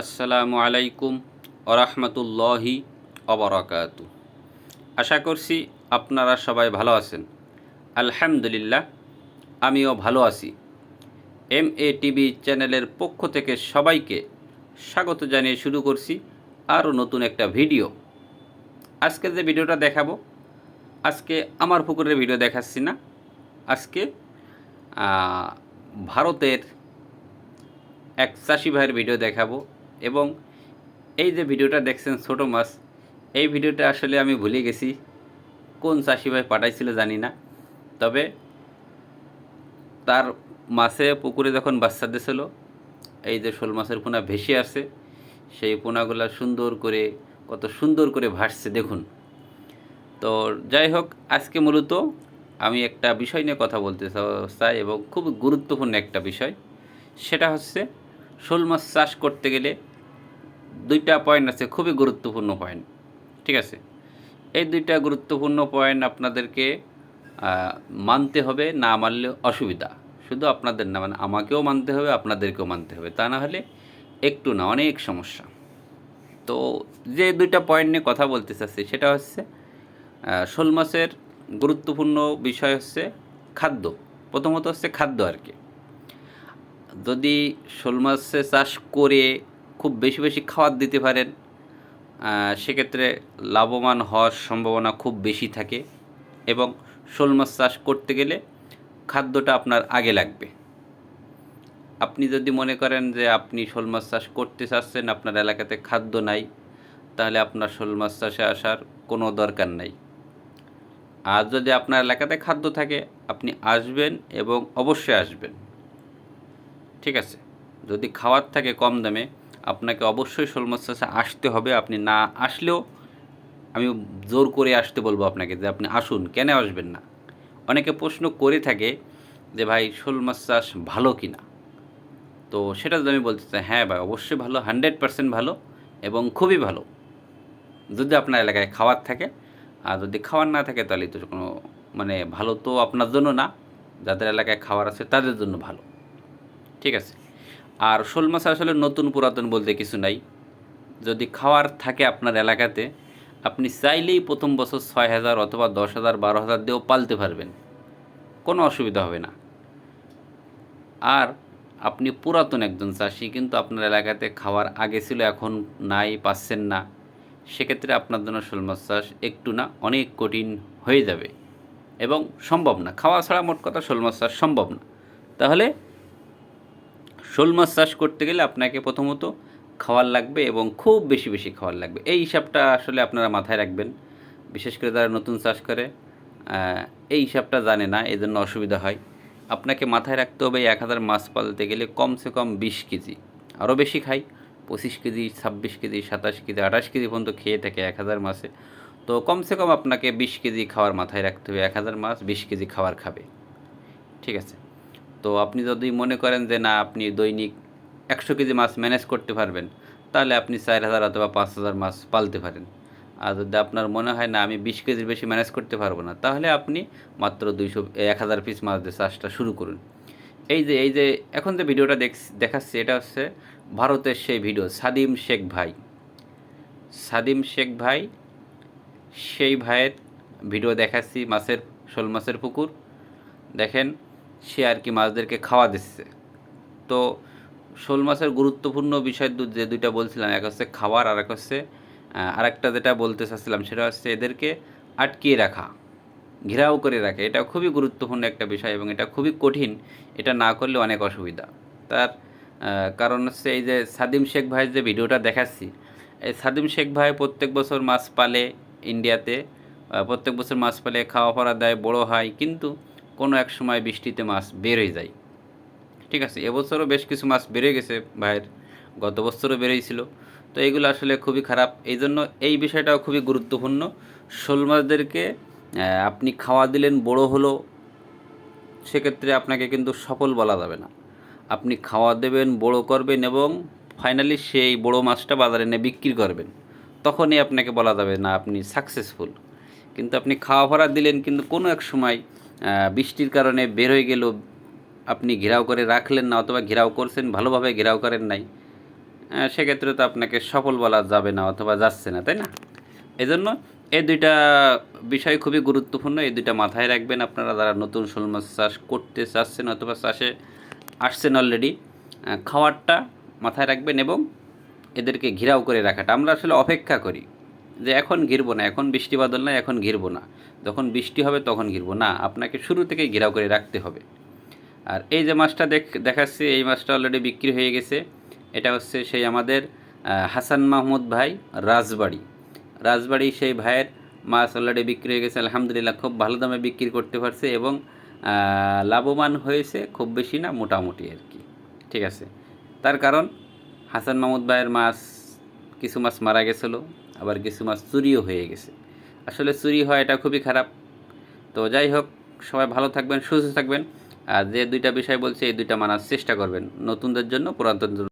আসসালামু আলাইকুম ওরহমতুল্লাহি অবরাকাত আশা করছি আপনারা সবাই ভালো আছেন। আলহামদুলিল্লাহ, আমিও ভালো আছি। এম এ টিভি চ্যানেলের পক্ষ থেকে সবাইকে স্বাগত জানিয়ে শুরু করছি আরও নতুন একটা ভিডিও। আজকে যে ভিডিওটা দেখাবো, আজকে আমার পুকুরের ভিডিও দেখাচ্ছি না। আজকে ভারতের এক চাষি ভাইয়ের ভিডিও দেখাবো। এবং এই যে ভিডিওটা দেখছেন ছোটো মাছ, এই ভিডিওটা আসলে আমি ভুলে গেছি। কোন চাষি ভাই পাঠাইছিল জানি না। তবে তার মাছে পুকুরে যখন বাচ্চা দিয়েছিল এই যে শোল মাছের পোনা ভেসে আসে সেই পোনাগুলো সুন্দর করে, কত সুন্দর করে ভাসছে, দেখুন। তো যাই হোক, আজকে মূলত আমি একটা বিষয় নিয়ে কথা বলতে চাই এবং খুব গুরুত্বপূর্ণ একটা বিষয়। সেটা হচ্ছে শোল মাছ চাষ করতে গেলে দুইটা পয়েন্ট আছে, খুবই গুরুত্বপূর্ণ পয়েন্ট ঠিক আছে? এই দুইটা গুরুত্বপূর্ণ পয়েন্ট আপনাদেরকে মানতে হবে, না মানলে অসুবিধা। শুধু আপনাদের না মানে আমাকেও মানতে হবে, আপনাদেরকেও মানতে হবে। তা না হলে একটু না, অনেক সমস্যা। তো যে দুইটা পয়েন্ট নিয়ে কথা বলতে চাচ্ছি, সেটা হচ্ছে শোল মাছের গুরুত্বপূর্ণ বিষয় হচ্ছে খাদ্য। প্রথমত হচ্ছে খাদ্য আর কি। যদি শোল মাছে চাষ করে খুব বেশি বেশি খাবার দিতে পারেন। সেক্ষেত্রে লাভবান হওয়ার সম্ভাবনা খুব বেশি থাকে এবং শোল মাছ চাষ করতে গেলে খাদ্যটা আপনার আগে লাগবে। আপনি যদি মনে করেন যে আপনি শোল মাছ চাষ করতে চাচ্ছেন, আপনার এলাকাতে খাদ্য নাই, তাহলে আপনার শোল মাছ চাষে আসার কোনো দরকার নাই। আর যদি আপনার এলাকাতে খাদ্য থাকে, আপনি আসবেন এবং অবশ্যই আসবেন। ঠিক আছে? যদি খাওয়ার থাকে কম দামে আপনাকে অবশ্যই শোল মাছ চাষে আসতে হবে। আপনি না আসলেও আমি জোর করে আসতে বলব আপনাকে যে আপনি আসুন, কেন আসবেন না? অনেকে প্রশ্ন করে থাকে যে, ভাই শোল মাছ চাষ ভালো কি না তো সেটা যদি আমি বলতে চাই হ্যাঁ ভাই, অবশ্যই ভালো, হান্ড্রেড পার্সেন্ট ভালো এবং খুবই ভালো। যদি আপনার এলাকায় খাওয়ার থাকে, আর যদি খাওয়ার না থাকে, তাহলে তো কোনো মানে ভালো তো আপনার জন্য না। যাদের এলাকায় খাওয়ার আছে, তাদের জন্য ভালো। ঠিক আছে? আর শোল মাছ আসলে নতুন পুরাতন বলতে কিছু নাই। যদি খাওয়ার থাকে আপনার এলাকাতে, আপনি চাইলেই প্রথম বছর ছয় হাজার অথবা দশ হাজার, বারো হাজার দিয়েও পালতে পারবেন। কোনো অসুবিধা হবে না। আর আপনি পুরাতন একজন চাষি, কিন্তু আপনার এলাকাতে খাওয়ার আগে ছিল, এখন নাই, পাচ্ছেন না। সেক্ষেত্রে আপনার জন্য শোল মাছ চাষ একটু না, অনেক কঠিন হয়ে যাবে। এবং সম্ভব না। খাওয়া ছাড়া মোট কথা শোল মাছ চাষ সম্ভব না। তাহলে শোল মাছ চাষ করতে গেলে আপনাকে প্রথমত খাওয়ার লাগবে এবং খুব বেশি বেশি খাওয়ার লাগবে। এই হিসাবটা আসলে আপনারা মাথায় রাখবেন, বিশেষ করে যারা নতুন চাষ করে এই হিসাবটা জানে না এই জন্য অসুবিধা হয়। আপনাকে মাথায় রাখতে হবে এক হাজার মাছ পালতে গেলে কমসে কম বিশ কেজি, আরও বেশি খাই, পঁচিশ কেজি, ছাব্বিশ কেজি, সাতাশ কেজি, আঠাশ কেজি পর্যন্ত খেয়ে থাকে এক হাজার মাসে তো কমসে কম আপনাকে বিশ কেজি খাওয়ার মাথায় রাখতে হবে, এক হাজার মাছ বিশ কেজি খাওয়ার খাবে। ঠিক আছে? তো আপনি যদি মনে করেন যে না, আপনি দৈনিক একশো কেজি মাছ ম্যানেজ করতে পারবেন, তাহলে আপনি চার হাজার অথবা পাঁচ হাজার মাছ পালতে পারেন। আর যদি আপনার মনে হয় না, আমি বিশ কেজির বেশি ম্যানেজ করতে পারব না, তাহলে আপনি মাত্র দুইশো এক হাজার পিস মাছ দিয়ে চাষটা শুরু করুন। এই যে এই যে, এখন যে ভিডিওটা দেখ, দেখাচ্ছি, এটা হচ্ছে ভারতের সেই ভিডিও, সাদিম শেখ ভাই। সাদিম শেখ ভাই, সেই ভাইয়ের ভিডিও দেখাচ্ছি, মাছের, শোল মাছের পুকুর। দেখেন সে আর কি মাছদেরকে খাওয়া দিচ্ছে। তো শোল মাছের গুরুত্বপূর্ণ বিষয় যে দুইটা বলছিলাম এক হচ্ছে খাবার আর এক হচ্ছে আহ, আরেকটা যেটা বলতে চাচ্ছিলাম সেটা হচ্ছে এদেরকে আটকিয়ে রাখা ঘেরাও করে রাখে। এটা খুবই গুরুত্বপূর্ণ একটা বিষয় এবং এটা খুবই কঠিন। এটা না করলে অনেক অসুবিধা। তার কারণ হচ্ছে এই যে সাদিম শেখ ভাইয়ের যে ভিডিওটা দেখাচ্ছি এই সাদিম শেখ ভাই প্রত্যেক বছর মাছ পালে ইন্ডিয়াতে প্রত্যেক বছর মাছ পালে খাওয়া পড়া দেয় বড় হয়। কিন্তু কোনো এক সময় বৃষ্টিতে মাছ হয়ে যায়। ঠিক আছে, এবছরও বেশ কিছু মাছ বেড়ে গেছে ভাইয়ের, গত বছরও বেড়েছিল তো এইগুলো আসলে খুবই খারাপ। এই জন্য এই বিষয়টাও খুবই গুরুত্বপূর্ণ। শোল মাছদেরকে আপনি খাওয়া দিলেন বড় হলো, সেক্ষেত্রে আপনাকে কিন্তু সফল বলা যাবে না। আপনি খাওয়া দেবেন, বড় করবেন এবং ফাইনালি সেই বড় মাছটা বাজারে এনে বিক্রি করবেন। তখনই আপনাকে বলা যাবে না, আপনি সাকসেসফুল। কিন্তু আপনি খাওয়া ভরা দিলেন, কিন্তু কোনো এক সময় বৃষ্টির কারণে বের হয়ে গেল আপনি ঘেরাও করে রাখলেন না অথবা ঘেরাও করছেন, ভালোভাবে ঘেরাও করেন নাই সেক্ষেত্রে তো আপনাকে সফল বলা যাবে না অথবা যাচ্ছে না, তাই না? এজন্য এই দুইটা বিষয় খুবই গুরুত্বপূর্ণ, এই দুইটা মাথায় রাখবেন আপনারা যারা নতুন শোল মাছ চাষ করতে চাচ্ছেন অথবা চাষে আসছেন অলরেডি খাওয়ারটা মাথায় রাখবেন এবং এদেরকে ঘিরাও করে রাখাটা। আমরা আসলে অপেক্ষা করি। যে এখন ঘিরবো না, এখন বৃষ্টি বাদল না এখন ঘিরবো না। যখন বৃষ্টি হবে তখন ঘিরবো। না, আপনাকে শুরু থেকেই ঘেরাও করে রাখতে হবে। আর এই যে মাছটা দেখ, দেখাচ্ছি, এই মাছটা অলরেডি বিক্রি হয়ে গেছে। এটা হচ্ছে সেই আমাদের হাসান মাহমুদ ভাই রাজবাড়ি। রাজবাড়ি সেই ভাইয়ের মাছ অলরেডি বিক্রি হয়ে গেছে। আলহামদুলিল্লাহ, খুব ভালো দামে বিক্রি করতে পারছে এবং লাভবান হয়েছে, খুব বেশি না, মোটামুটি আর কি। ঠিক আছে? তার কারণ, হাসান মাহমুদ ভাইয়ের মাছ, কিছু মাছ মারা গেছিল। আবার কিছু মাছ চুরিও হয়ে গেছে। আসলে চুরি হয় এটা খুবই খারাপ। তো যাই হোক, সবাই ভালো থাকবেন, সুস্থ থাকবেন। আর যে দুইটা বিষয় বলছে, এই দুইটা মানার চেষ্টা করবেন। নতুনদের জন্য, পুরাতনদের